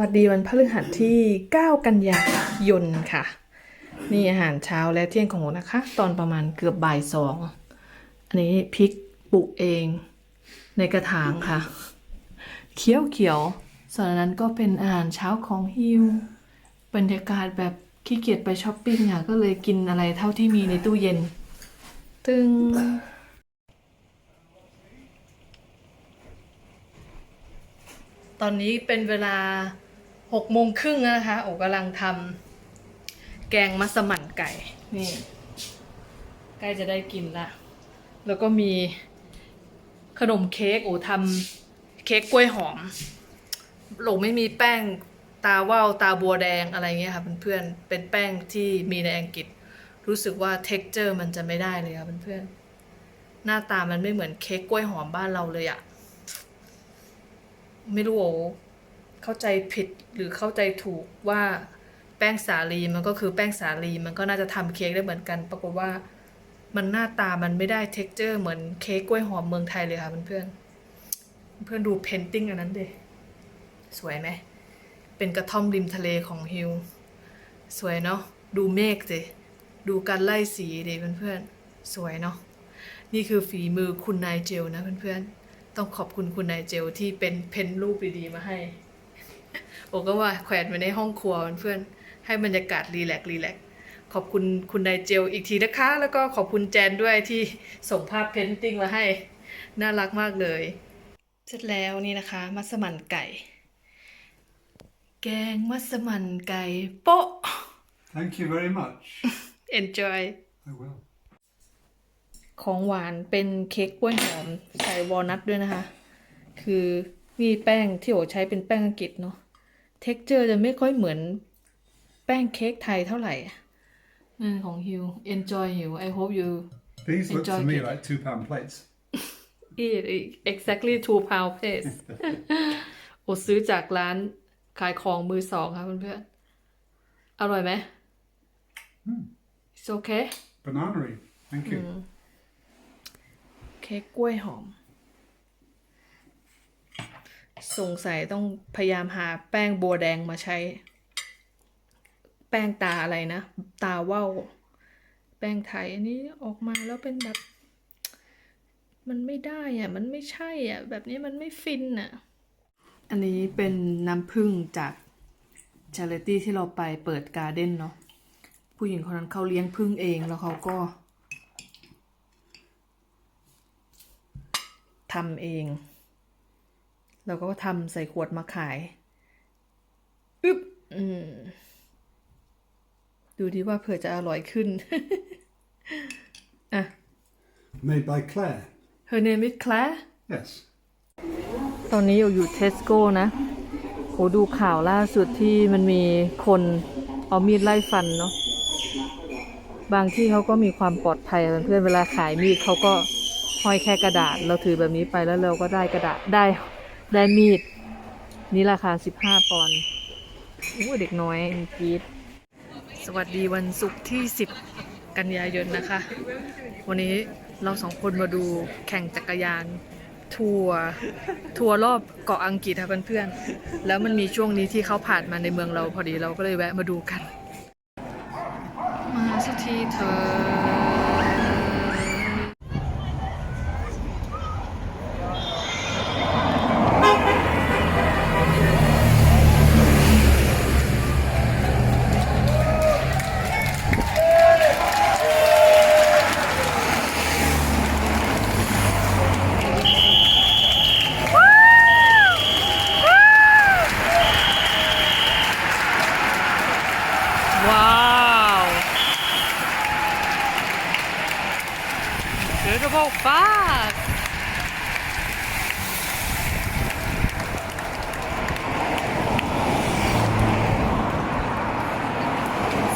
วัสดีวันพฤหัสที่ 9 กันยายนค่ะ นี่อาหารเช้าและเที่ยงของหนูนะคะ ตอนประมาณเกือบบ่ายสองอันนี้พริกปลูกเองในกระถางค่ะ เขียวเขียวส่วนนนั้นก็เป็นอาหารเช้าของฮิวบรรยากาศแบบขี้เกียจไปช้อปปิ้งค่ะ ก็เลยกินอะไรเท่าที่มีในตู้เย็น ตึงตอนนี้เป็นเวลา หกโมงครึ่งนะคะ โอกำลังทำแกงมัสมั่นไก่ นี่ ใกล้จะได้กินละ แล้วก็มีขนมเค้กโอ้ทำเค้กกล้วยหอมโหลไม่มีแป้งตาว่าวตาบัวแดงอะไรเงี้ยค่ะเพื่อนๆ เป็นแป้งที่มีในอังกฤษ รู้สึกว่า t e x t อร์มันจะไม่ได้เลยค่ะเพื่อนๆ หน้าตามันไม่เหมือนเค้กกล้วยหอมบ้านเราเลยอะไม่รู้โอ เข้าใจผิดหรือเข้าใจถูกว่าแป้งสาลีมันก็คือแป้งสาลีมันก็น่าจะทำเค้กได้เหมือนกัน ปรากฏว่ามันหน้าตามันไม่ได้เท็กเจอร์เหมือนเค้กกล้วยหอมเมืองไทยเลยค่ะเพื่อนๆเพื่อนดูเพนติ้งอันนั้นดิสวยไหมเป็นกระท่อมริมทะเลของฮิวสวยเนาะดูเมฆสิดูการไล่สีดิเพื่อนๆสวยเนาะนี่คือฝีมือคุณนายเจลนะเพื่อนๆต้องขอบคุณคุณนายเจลที่เป็นเพนรูปดีๆมาให้ โอก็ว่าแขวนไว้ในห้องครัวเพื่อนๆให้บรรยากาศรีแลกซ์รีแลกซ์ขอบคุณคุณนายเจลอีกทีนะคะ แล้วก็ขอบคุณแจนด้วยที่ส่งภาพเพนติ้งมาให้ น่ารักมากเลย เสร็จแล้วนี่นะคะ มัสมั่นไก่ แกงมัสมั่นไก่โป๊ะ Thank you very much. enjoy I will. ของหวานเป็นเค้กกล้วยหอมใส่วอลนัทด้วยนะคะ คือมีแป้งที่โอใช้เป็นแป้งอังกฤษเนาะ เท็กเจอร์จะไม่ค่อยเหมือนแป้งเค้กไทยเท่าไหร่นั่นของฮิว enjoy ฮิว I hope you These look Enjoy to me cake. like two pound plates. eat exactly two pound pace โอซื้อจากร้านขายของมือสองค่ะเพื่อนๆ อร่อยไหม It's okay Banana Thank you. เค้กกล้วยหอม สงสัยต้องพยายามหาแป้งบัวแดงมาใช้ แป้งตาอะไรนะ ตาว่าวแป้งไทยอันนี้ออกมาแล้วเป็นแบบ มันไม่ได้อะ มันไม่ใช่อะ แบบนี้มันไม่ฟินอะ อันนี้เป็นน้ำผึ้งจากชาริตี้ที่เราไปเปิดการ์เด้นเนาะผู้หญิงคนนั้นเขาเลี้ยงผึ้งเองแล้วเขาก็ทำเอง แล้วก็ทำใส่ขวดมาขายอึ๊บอืมดูดีว่าเผื่อจะอร่อยขึ้นอะ Made by Claire. her name is Claire Yes. ตอนนี้อยู่อยู่เทสโก้นะโหดูข่าวล่าสุดที่มันมีคนเอามีดไล่ฟันเนาะ บางที่เขาก็มีความปลอดภัยเพื่อนๆเวลาขายมีดเขาก็ห้อยแค่กระดาษ เราถือแบบนี้ไปแล้วเราก็ได้กระดาษได้ ได้มีด นี่ราคา15ปอนด์อู้เด็กน้อยกีดสวัสดีวันศุกร์ที่10กันยายนนะคะ วันนี้เราสองคนมาดูแข่งจักรยาน ทัวร์ทัวร์รอบเกาะอังกฤษค่ะเพื่อนๆ แล้วมันมีช่วงนี้ที่เขาผ่านมาในเมืองเราพอดีเราก็เลยแวะมาดูกัน มาสักทีเธอ ว้าว Beautiful fast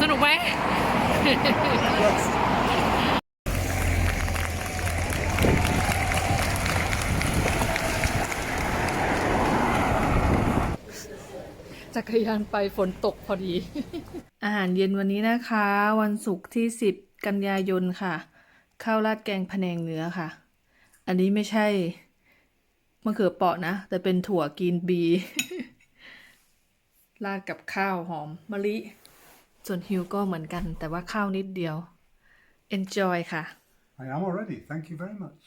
สนุกไหม จักรยานไปฝนตกพอดี อาหารเย็นวันนี้นะคะ วันศุกร์ที่ 10 กันยายนค่ะ ข้าวราดแกงพะแนงเนื้อค่ะ อันนี้ไม่ใช่มะเขือเปราะนะ แต่เป็นถั่วกีนบี ราดกับข้าวหอมมะลิ ส่วนฮิวก็เหมือนกัน แต่ว่าข้าวนิดเดียว enjoy ค่ะ I am already. Thank you very much.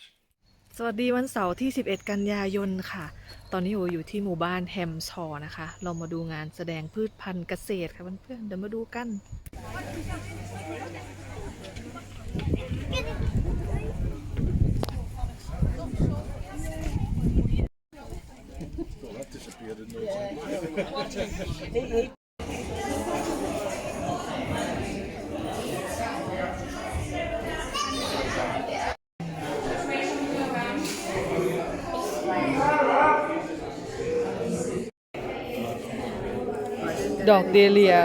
สวัสดีวันเสาร์ที่ 11 กันยายนค่ะ ตอนนี้โออยู่ที่หมู่บ้านแฮมชอร์นะคะ เรามาดูงานแสดงพืชพันธุ์เกษตรค่ะเพื่อนๆ เดี๋ยวมาดูกัน ดอกเดเลีย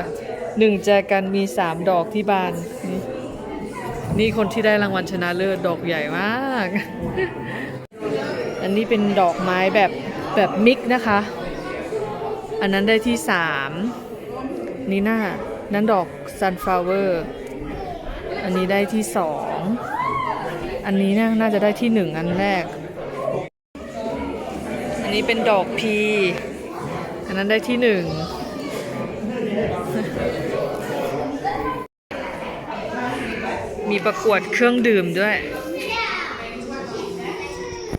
หนึ่งแจกันมีสามดอกที่บาน นี่คนที่ได้รางวัลชนะเลิศดอกใหญ่มาก อันนี้เป็นดอกไม้แบบแบบมิกนะคะ อันนั้นได้ที่สามนี่หน้านั้นดอก sunflower อันนี้ได้ที่สองอันนี้นน่าจะได้ที่หนึ่งอันแรก อันนี้เป็นดอกพี อันนั้นได้ที่หนึ่ง มีประกวดเครื่องดื่มด้วย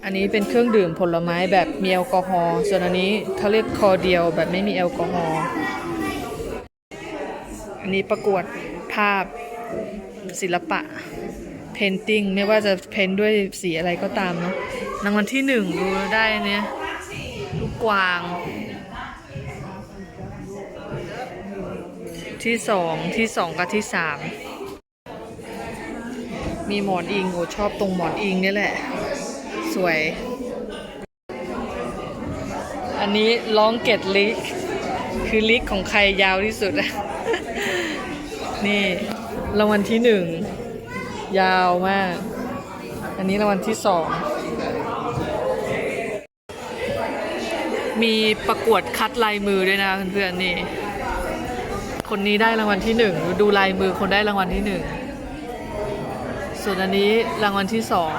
อันนี้เป็นเครื่องดื่มผลไม้แบบมีแอลกอฮอล์ส่วนอันนี้เขาเรียกคอเดียวแบบไม่มีแอลกอฮอล์ อันนี้ประกวดภาพศิลปะเพนติงไม่ว่าจะเพ้นด้วยสีอะไรก็ตามเนาะรางวัลที่หนึ่งดูได้เนี่ยลูกกวาง ที่สองที่สองกับที่สามมีหมอนอิงโอ้ชอบตรงหมอนอิงนี่แหละ สวย อันนี้ร้องเกตลิก คือลิกของใครยาวที่สุดอะนี่รางวัลที่หนึ่ง ยาวมาก อันนี้รางวัลที่สอง มีประกวดคัดลายมือด้วยนะเพื่อนๆนี่ คนนี้ได้รางวัลที่หนึ่งดูลายมือคนได้รางวัลที่หนึ่งส่วนอันนี้รางวัลที่สอง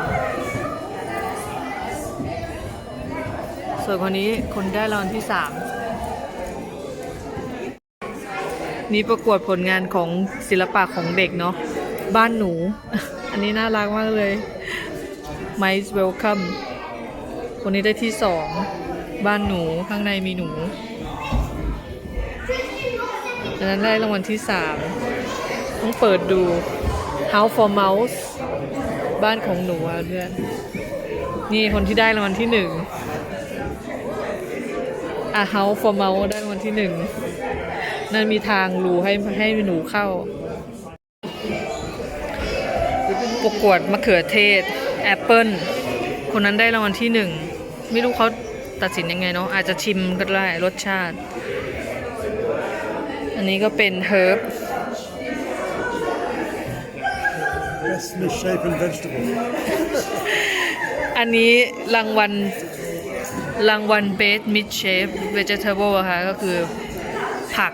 ส่วนคนนี้คนได้รางวัลที่สามนี่ประกวดผลงานของศิลปะของเด็กเนาะบ้านหนู อันนี้น่ารักมากเลย Mice Welcome คนนี้ได้ที่สอง บ้านหนูข้างในมีหนู อันนั้นได้รางวัลที่สามต้องเปิดดู House for Mouse บ้านของหนูอะเพื่อนนี่คนที่ได้รางวัลที่หนึ่งอะ House for Mouse ได้รางวัลที่หนึ่งนั่นมีทางรูให้ให้หนูเข้า ประกวดมะเขือเทศ แอปเปิลคนนั้นได้รางวัลที่หนึ่ง ไม่รู้เขาตัดสินยังไงเนาะอาจจะชิมก็ได้รสชาติ อันนี้ก็เป็นเฮิร์บ Best misshapen vegetable. อันนี้รางวัลรางวัล Best Mid Shape Vegetable อะค่ะก็คือผัก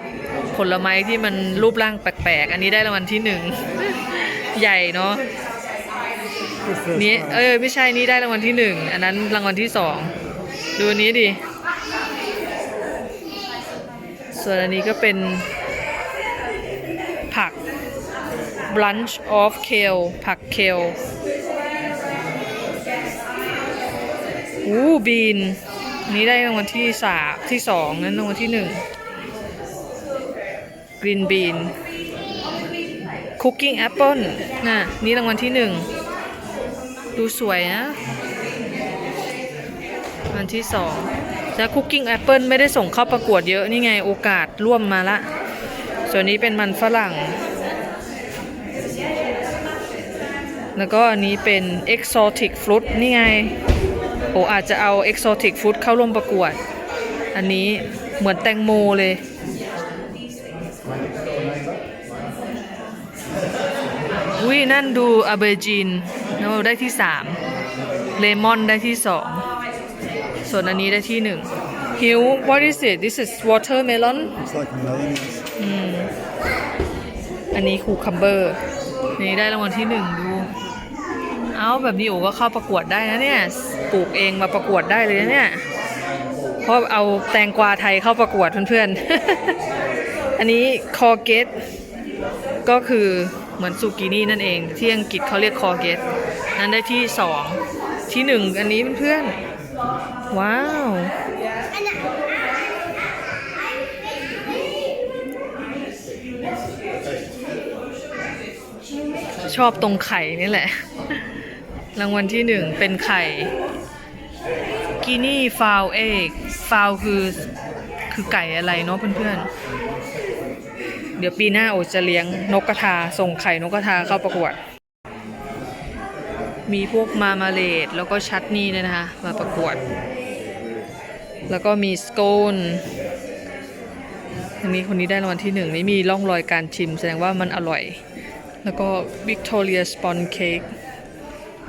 ผลไม้ที่มันรูปร่างแปลกๆ อันนี้ได้รางวัลที่หนึ่ง ใหญ่เนาะ The first นี้ time. เออไม่ใช่นี่ได้รางวัลที่หนึ่ง อันนั้นรางวัลที่สอง ดูอันนี้ดิ ส่วนอันนี้ก็เป็นผัก Bunch of Kale ผักเคลอู้บีน นี้ได้รางวัลที่สามที่สองนั้นรางวัลที่หนึ่ง Green Bean Cooking Apple น่ะ นี่รางวัลที่หนึ่ง ดูสวยนะอันที่สอง แล้วคุกกิ้งแอปเปิลไม่ได้ส่งเข้าประกวดเยอะนี่ไงโอกาสร่วมมาละ ส่วนนี้เป็นมันฝรั่ง แล้วก็อันนี้เป็น exotic fruit นี่ไงโออาจจะเอา exotic fruit เข้าร่วมประกวด อันนี้เหมือนแตงโมเลยอุ้ยนั่นดูอเบจีนแล้วได้ที่สามเลมอนได้ที่สอง ส่วนอันนี้ได้ที่หนึ่งฮิว what is it this is watermelon It's like a melon. yes. อันนี้คูคัมเบอร์นี่ได้รางวัลที่หนึ่งดู เอาแบบนี้โอ้ก็เข้าประกวดได้นะเนี่ย ปลูกเองมาประกวดได้เลยนะเนี่ย เพราะเอาแตงกวาไทยเข้าประกวดเพื่อนๆ อันนี้คอเกตก็คือเหมือนซูกินี่นั่นเอง ที่อังกฤษเขาเรียกคอเกตนั้นได้ที่สองที่หนึ่งอันนี้เพื่อนๆ ว้าว ชอบตรงไข่นี่แหละ รางวัลที่หนึ่งเป็นไข่กินี่ฟาวเอกฟาวคือคือไก่อะไรเนาะเพื่อนๆ เดี๋ยวปีหน้าโอจะเลี้ยงนกกระทา ส่งไข่นกกระทาเข้าประกวด มีพวกมามาเลดแล้วก็ชัตนี่เนี่ยนะคะ มาประกวด แล้วก็มีสโกนอันนี้คนนี้ได้รางวัลที่หนึ่งนี่มีร่องรอยการชิม แสดงว่ามันอร่อย แล้วก็วิกตอเรียสปอนเค้ก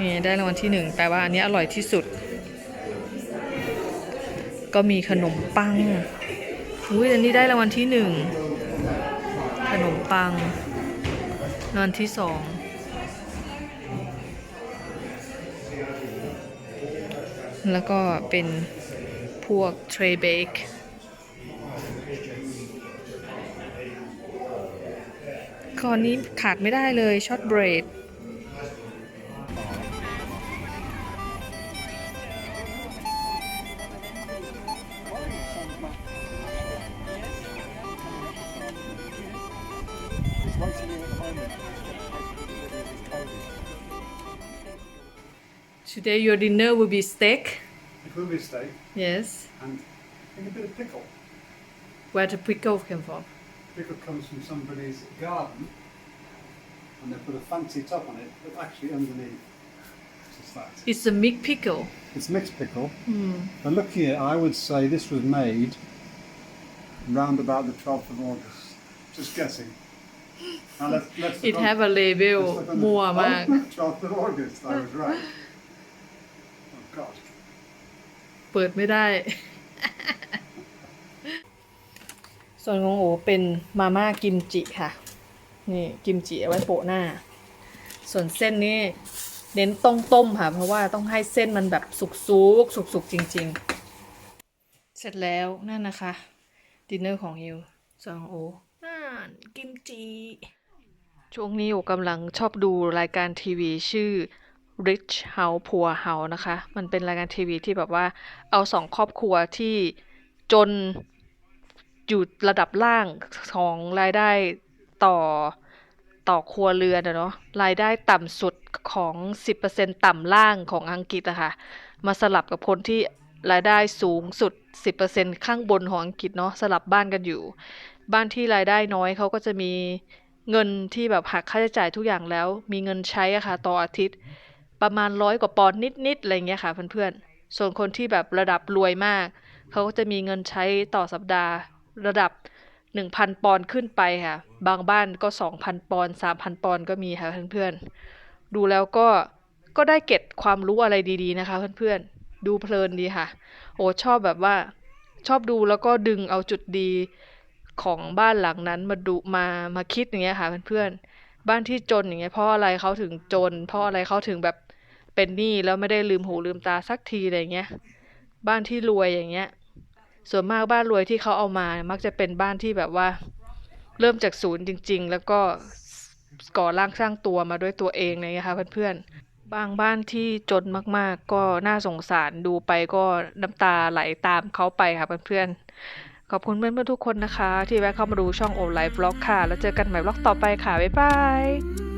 นี่ได้รางวัลที่หนึ่งแปลว่าอันนี้อร่อยที่สุด ก็มีขนมปังอุ้ยอันนี้ได้รางวัลที่หนึ่งขนมปังรางวัลที่สองแล้วก็เป็น พวกเทรเบกข้อนี้ขาดไม่ได้เลยช็อตเบรด Today your dinner will be steak. blueberry steak Yes. and a bit of pickle. Where did pickle come from? Pickle comes from somebody's garden and they put a fancy top on it, but actually underneath it's that. It's a meat pickle. It's mixed pickle. Mm. But look here, I would say this was made round about the 12th of August. Just guessing. Now let's, let's It on- have a label more 12th of August, I was right. Oh God. เปิดไม่ได้ ส่วนของโอเป็นมาม่ากิมจิค่ะ นี่กิมจิเอาไว้โปะหน้า ส่วนเส้นนี่เน้นต้องต้มค่ะ เพราะว่าต้องให้เส้นมันแบบสุกสุกสุกสุกๆจริง ๆ เสร็จแล้วนั่นนะคะดินเนอร์ของฮิวส่วนของโอนั่นกิมจิช่วงนี้โอกำลังชอบดูรายการทีวีชื่อ Rich House Poor House นะคะ มันเป็นรายการทีวีที่แบบว่าเอาสองครอบครัวที่จนอยู่ระดับล่างของรายได้ต่อต่อครัวเรือนอะเนาะรายได้ต่ำสุดของ 10%ต่ำล่างของอังกฤษอะค่ะ มาสลับกับคนที่รายได้สูงสุด 10%ข้างบนของอังกฤษเนาะสลับบ้านกันอยู่ บ้านที่รายได้น้อยเขาก็จะมีเงินที่แบบหักค่าใช้จ่ายทุกอย่างแล้ว มีเงินใช้อะค่ะต่ออาทิตย์ ประมาณร้อยกว่าปอนด์นิดๆอะไรเงี้ยค่ะเพื่อนๆ ส่วนคนที่แบบระดับรวยมาก เขาก็จะมีเงินใช้ต่อสัปดาห์ ระดับ 1,000 ปอนด์ขึ้นไปค่ะ บางบ้านก็ 2,000 ปอนด์3,000 ปอนด์ก็มีค่ะเพื่อนๆ ดูแล้วก็ก็ได้เก็บความรู้อะไรดีๆนะคะเพื่อนๆ ดูเพลินดีค่ะ โอ้ชอบแบบว่าชอบดูแล้วก็ดึงเอาจุดดีของบ้านหลังนั้นมาดูมามาคิดอย่างเงี้ยค่ะเพื่อนๆ บ้านที่จนอย่างเงี้ยเพราะอะไรเขาถึงจน เพราะอะไรเขาถึงแบบ เป็นหนี้แล้วไม่ได้ลืมหูลืมตาสักทีอะไรเงี้ย บ้านที่รวยอย่างเงี้ย ส่วนมากบ้านรวยที่เขาเอามา มักจะเป็นบ้านที่แบบว่า เริ่มจากศูนย์จริง ๆ แล้วก็ก่อร่างสร้างตัวมาด้วยตัวเองเงี้ยค่ะเพื่อนๆ บางบ้านที่จนมากๆ ก็น่าสงสารดูไปก็น้ำตาไหลตามเขาไปค่ะเพื่อนๆ ขอบคุณเพื่อนๆทุกคนนะคะ ที่แวะเข้ามาดูช่องโอไลฟ์บล็อกค่ะ แล้วเจอกันใหม่บล็อกต่อไปค่ะ บ๊ายบาย